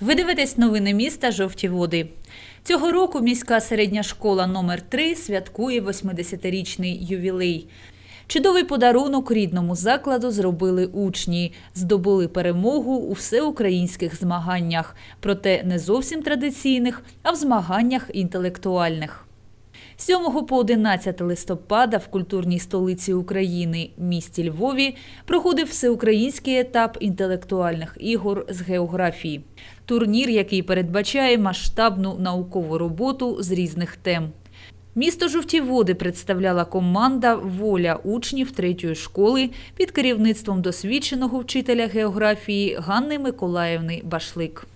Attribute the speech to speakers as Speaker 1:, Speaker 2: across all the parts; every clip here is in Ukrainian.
Speaker 1: Ви дивитесь новини міста Жовті води. Цього року міська середня школа номер 3 святкує 80-річний ювілей. Чудовий подарунок рідному закладу зробили учні, здобули перемогу у всеукраїнських змаганнях, проте не зовсім традиційних, а в змаганнях інтелектуальних. З 7 по 11 листопада в культурній столиці України місті Львові проходив всеукраїнський етап інтелектуальних ігор з географії. Турнір, який передбачає масштабну наукову роботу з різних тем. Місто Жовті Води представляла команда Воля учнів третьої школи під керівництвом досвідченого вчителя географії Ганни Миколаївни Башлик.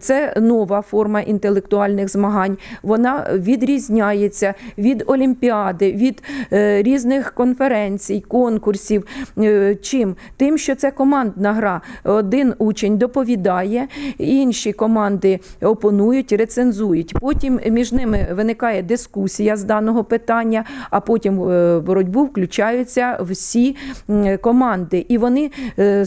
Speaker 2: Це нова форма інтелектуальних змагань. Вона відрізняється від олімпіади, від е, різних конференцій, конкурсів. Е, чим? Тим, що це командна гра. Один учень доповідає, інші команди опонують, рецензують. Потім між ними виникає дискусія з даного питання, а потім е, в боротьбу включаються всі команди. І вони е,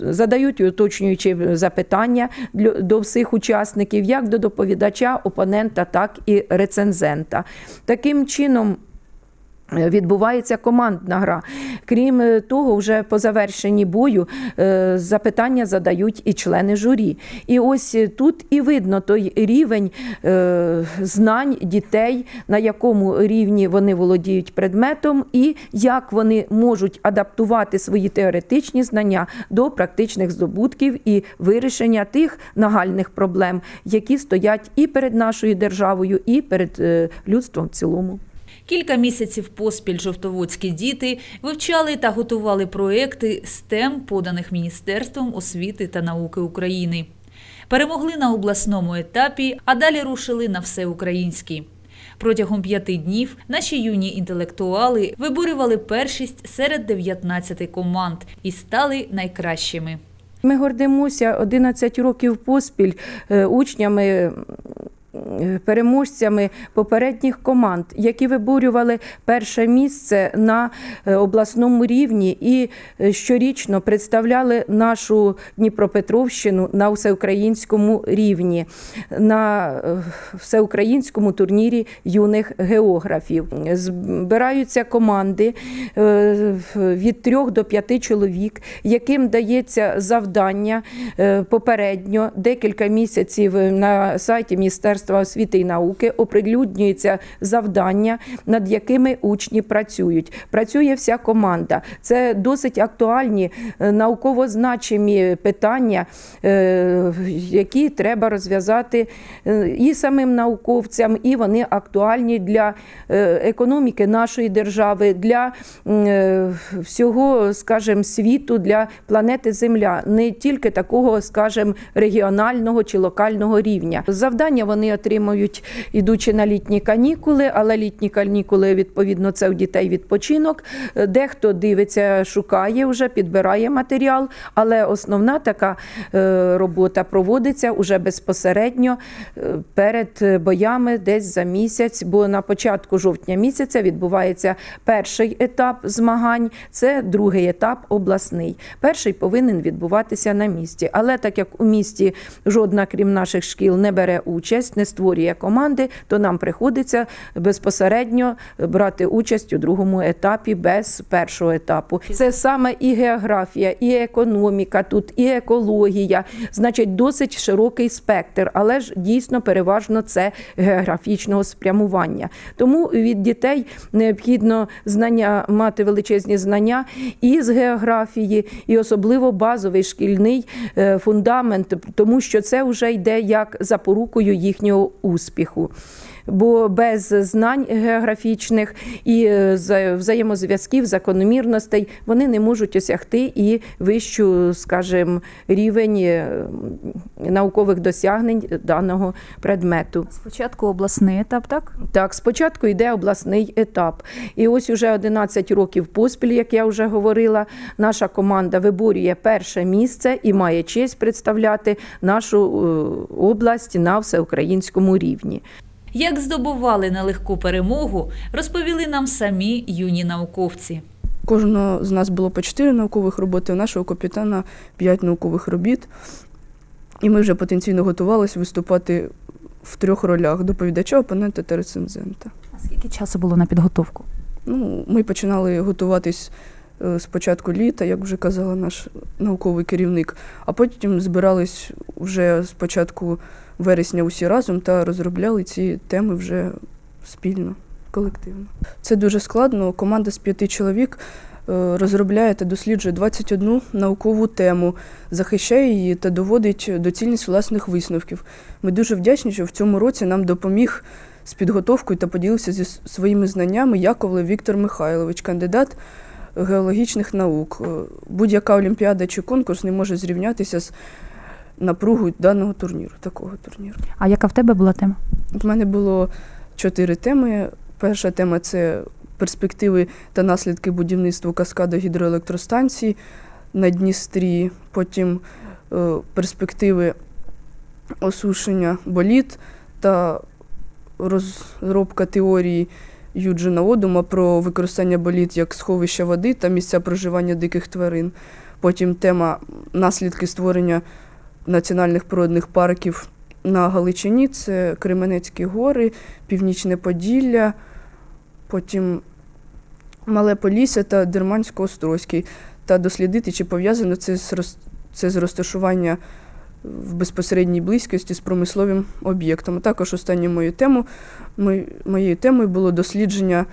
Speaker 2: задають уточнюючі запитання для- до всіх учасників, як до доповідача, опонента, так і рецензента. Таким чином. Відбувається командна гра. Крім е, того, вже по завершенні бою е, запитання задають і члени журі. І ось е, тут і видно той рівень знань дітей, на якому рівні вони володіють предметом, і як вони можуть адаптувати свої теоретичні знання до практичних здобутків і вирішення тих нагальних проблем, які стоять і перед нашою державою, і перед людством в цілому.
Speaker 1: Кілька місяців поспіль жовтоводські діти вивчали та готували проекти STEM, поданих Міністерством освіти та науки України. Перемогли на обласному етапі, а далі рушили на всеукраїнський. Протягом п'яти днів наші юні інтелектуали виборювали першість серед 19 команд і стали найкращими.
Speaker 2: Ми гордимося 11 років поспіль е, учнями. Е, Переможцями попередніх команд, які виборювали перше місце на е, обласному рівні і е, щорічно представляли нашу Дніпропетровщину на всеукраїнському рівні, на всеукраїнському турнірі юних географів. Збираються команди від трьох до п'яти чоловік, яким дається завдання попередньо декілька місяців на сайті Міністерства освіти і науки оприлюднюється завдання, над якими учні працюють. Працює вся команда. Це досить актуальні е, науково значимі питання, е, які треба розв'язати е, і самим науковцям, і вони актуальні для економіки нашої держави, для всього, скажімо, світу, для планети Земля, не тільки такого, скажімо, регіонального чи локального рівня. Завдання вони отримують, ідучи на літні канікули, але літні канікули, відповідно, це у дітей відпочинок. Е, Дехто дивиться, шукає вже, підбирає матеріал, але основна така е, робота проводиться уже безпосередньо е, перед боями десь за місяць, бо на початку жовтня місяця відбувається перший етап змагань, це другий етап обласний. Перший повинен відбуватися на місці. Але так як у місті жодна, крім наших шкіл, не бере участь, не створює команди, то нам приходиться безпосередньо брати участь у другому етапі без першого етапу. Це саме і географія, і економіка, тут і екологія, значить, досить широкий спектр, але ж дійсно переважно це географічного спрямування. Тому від дітей необхідно знання мати величезні знання і з географії, і особливо базовий шкільний е, фундамент, тому що це вже йде як запорукою їхнього успіху. Бо без знань географічних і е, взаємозв'язків, закономірностей вони не можуть осягти і вищу, скажімо, рівень е, наукових досягнень даного предмету.
Speaker 1: Спочатку обласний етап, так?
Speaker 2: Так, спочатку йде обласний етап. І ось уже 11 років поспіль, як я вже говорила, наша команда виборює перше місце і має честь представляти нашу е, область на всеукраїнському рівні.
Speaker 1: Як здобували нелегку перемогу, розповіли нам самі юні науковці.
Speaker 3: Кожного з нас було по 4 наукових роботи, у нашого капітана 5 наукових робіт. І ми вже потенційно готувалися виступати в трьох ролях: доповідача, опонента та рецензента.
Speaker 1: А скільки часу було на підготовку?
Speaker 3: Ну, ми починали готуватись е, з початку літа, як вже казала наш науковий керівник, а потім збирались вже з початку вересня усі разом та розробляли ці теми вже спільно, колективно. Це дуже складно. Команда з п'яти чоловік е, розробляє та досліджує 21 наукову тему, захищає її та доводить доцільність власних висновків. Ми дуже вдячні, що в цьому році нам допоміг з підготовкою та поділився зі своїми знаннями Яковлев Віктор Михайлович, кандидат геологічних наук. Е, Будь-яка олімпіада чи конкурс не може зрівнятися з напругою даного турніру, такого турніру.
Speaker 1: А яка в тебе була тема?
Speaker 3: В мене було чотири теми. Перша тема це перспективи та наслідки будівництва каскаду гідроелектростанцій на Дністрі, потім е, перспективи осушення боліт та розробка теорії Юджина Одума про використання боліт як сховища води та місця проживання диких тварин. Потім тема наслідки створення національних природних парків на Галичині це Кременецькі гори, Північне Поділля, потім Мале Полісся та Дермансько-Острозький. Та дослідити, чи пов'язано це з, це розташування в безпосередній близькості з промисловим об'єктом. Також останньою моєю темою, моєю темою було дослідження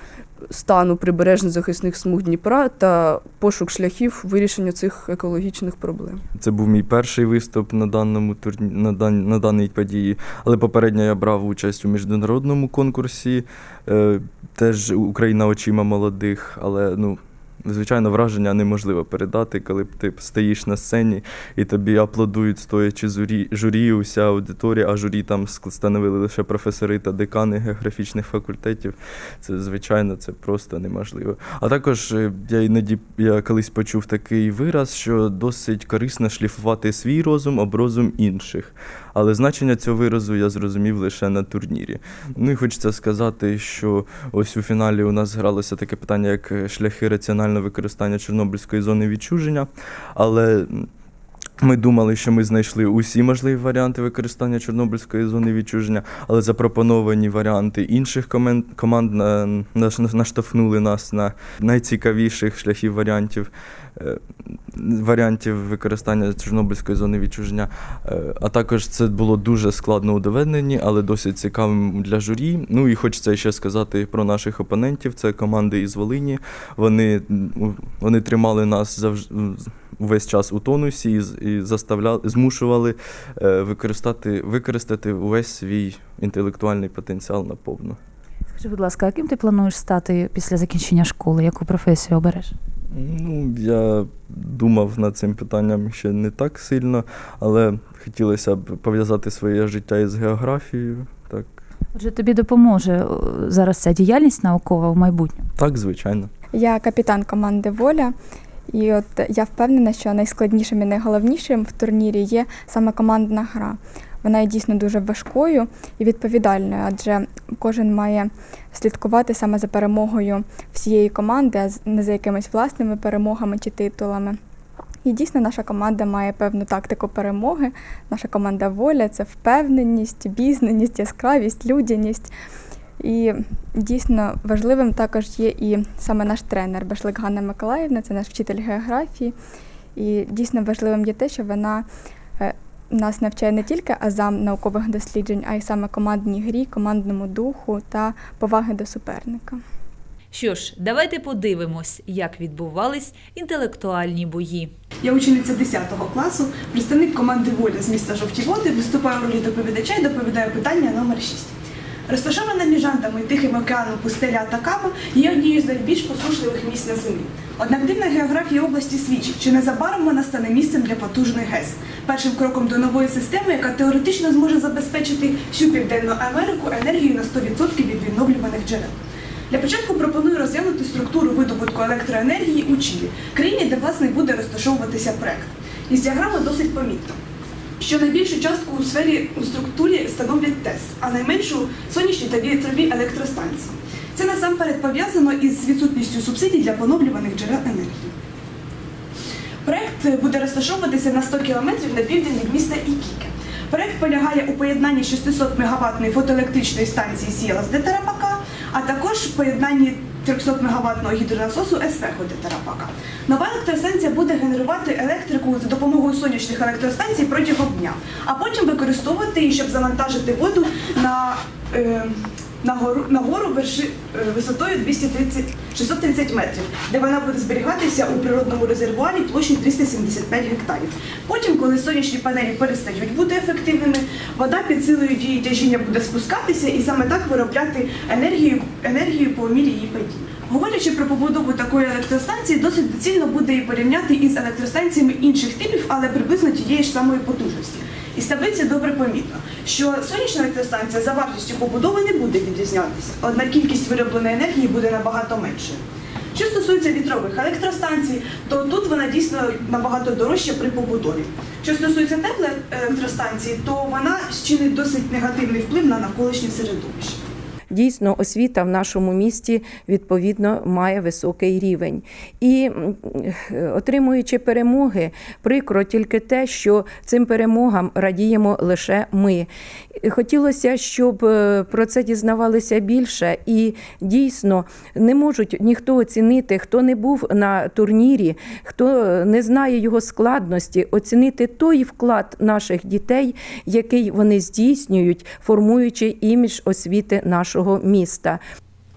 Speaker 3: стану прибережних захисних смуг Дніпра та пошук шляхів вирішення цих екологічних проблем.
Speaker 4: Це був мій перший виступ на даному турні... на, дан... на даній події. Але попередньо я брав участь у міжнародному конкурсі, е, теж Україна очима молодих. Але ну, звичайно, враження неможливо передати, коли ти стоїш на сцені і тобі аплодують, стоячи журі, журі, уся аудиторія, а журі там становили лише професори та декани географічних факультетів. Це звичайно, це просто неможливо. А також е, я іноді я колись почув такий вираз, що досить корисно шліфувати свій розум об розум інших. Але значення цього виразу я зрозумів лише на турнірі. Ну і хочеться сказати, що ось у фіналі у нас гралося таке питання, як е, шляхи раціонального використання Чорнобильської зони відчуження. Але ми думали, що ми знайшли усі можливі варіанти використання Чорнобильської зони відчуження, але запропоновані варіанти інших команд наштовхнули нас на найцікавіших шляхів варіантів. Варіантів використання Чорнобильської зони відчуження. Е, А також це було дуже складно у доведенні, але досить цікавим для журі. Ну і хочеться ще сказати про наших опонентів. Це команди із Волині. Вони, вони тримали нас завжди увесь час у тонусі і, і заставляли, змушували е, використати, використати увесь свій інтелектуальний потенціал наповну.
Speaker 1: Скажи, будь ласка, яким ти плануєш стати після закінчення школи? Яку професію обереш?
Speaker 4: Ну, я думав над цим питанням ще не так сильно, але хотілося б пов'язати своє життя із географією. Так,
Speaker 1: Отже, тобі допоможе е, зараз ця діяльність наукова в майбутньому.
Speaker 4: так звичайно.
Speaker 5: Я капітан команди Воля. І от я впевнена, що найскладнішим і найголовнішим в турнірі є саме командна гра. Вона є дійсно дуже важкою і відповідальною, адже кожен має слідкувати саме за перемогою всієї команди, а з- не за якимись власними перемогами чи титулами. І дійсно наша команда має певну тактику перемоги. Наша команда воля це впевненість, обізнаність, яскравість, людяність. І дійсно важливим також є і саме наш тренер Башлик Ганна Миколаївна, це наш вчитель географії. І дійсно важливим є те, що вона е, нас навчає не тільки азам наукових досліджень, а й саме командній грі, командному духу та поваги до суперника.
Speaker 1: Що ж, давайте подивимось, як відбувались інтелектуальні бої.
Speaker 6: Я учениця 10 класу, представник команди Воля з міста Жовті Води, виступаю в ролі доповідача і доповідаю питання номер 6. Розташована між Андами і Тихим океаном пустеля Атакама є однією з найбільш посушливих місць на землі. Однак дивна географія області свідчить, що незабаром вона стане місцем для потужних ГЕС. Першим кроком до нової системи, яка теоретично зможе забезпечити всю Південну Америку енергією на 100% від відновлюваних джерел. Для початку пропоную розглянути структуру видобутку електроенергії у Чилі, країні, де власне буде розташовуватися проект. Із діаграми досить помітно, що найбільшу частку у сфері у структурі становлять ТЕС, а найменшу сонячні та вітрові електростанції. Це насамперед пов'язано із відсутністю субсидій для поновлюваних джерел енергії. Проект буде розташовуватися на 100 кілометрів на південь від міста Ікіке. Проект полягає у поєднанні 600 мегаваттної фотоелектричної станції Сіла з Детерапака, а також поєднанні 300 мегаваттного гідронасосу СВХ Тарапака. Нова електростанція буде генерувати електрику за допомогою сонячних електростанцій протягом дня, а потім використовувати її, щоб завантажити воду на, е, на гору, на гору верши, е, висотою 230, 630 метрів, де вона буде зберігатися у природному резервуарі площею 375 гектарів. Потім, коли сонячні панелі перестають бути ефективними, вода під силою дії тяжіння буде спускатися і саме так виробляти енергію, енергію по мірі її падіння. Говорячи про побудову такої електростанції, досить доцільно буде її порівняти із електростанціями інших типів, але приблизно тієї ж самої потужності. Із таблиці добре помітно, що сонячна електростанція за вартістю побудови не буде відрізнятися, однак кількість виробленої енергії буде набагато меншою. Що стосується вітрових електростанцій, то тут вона дійсно набагато дорожча при побудові. Що стосується теплої електростанції, то вона чинить досить негативний вплив на навколишнє середовище.
Speaker 2: Дійсно, освіта в нашому місті відповідно має високий рівень. І е, отримуючи перемоги, прикро тільки те, що цим перемогам радіємо лише ми. Хотілося, щоб е, про це дізнавалися більше, і дійсно не можуть ніхто оцінити, хто не був на турнірі, хто не знає його складності, оцінити той вклад наших дітей, який вони здійснюють, формуючи імідж освіти нашого міста.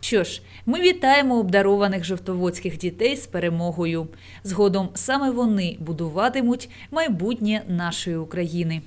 Speaker 1: Що ж, ми вітаємо обдарованих жовтоводських дітей з перемогою. Згодом саме вони будуватимуть майбутнє нашої України.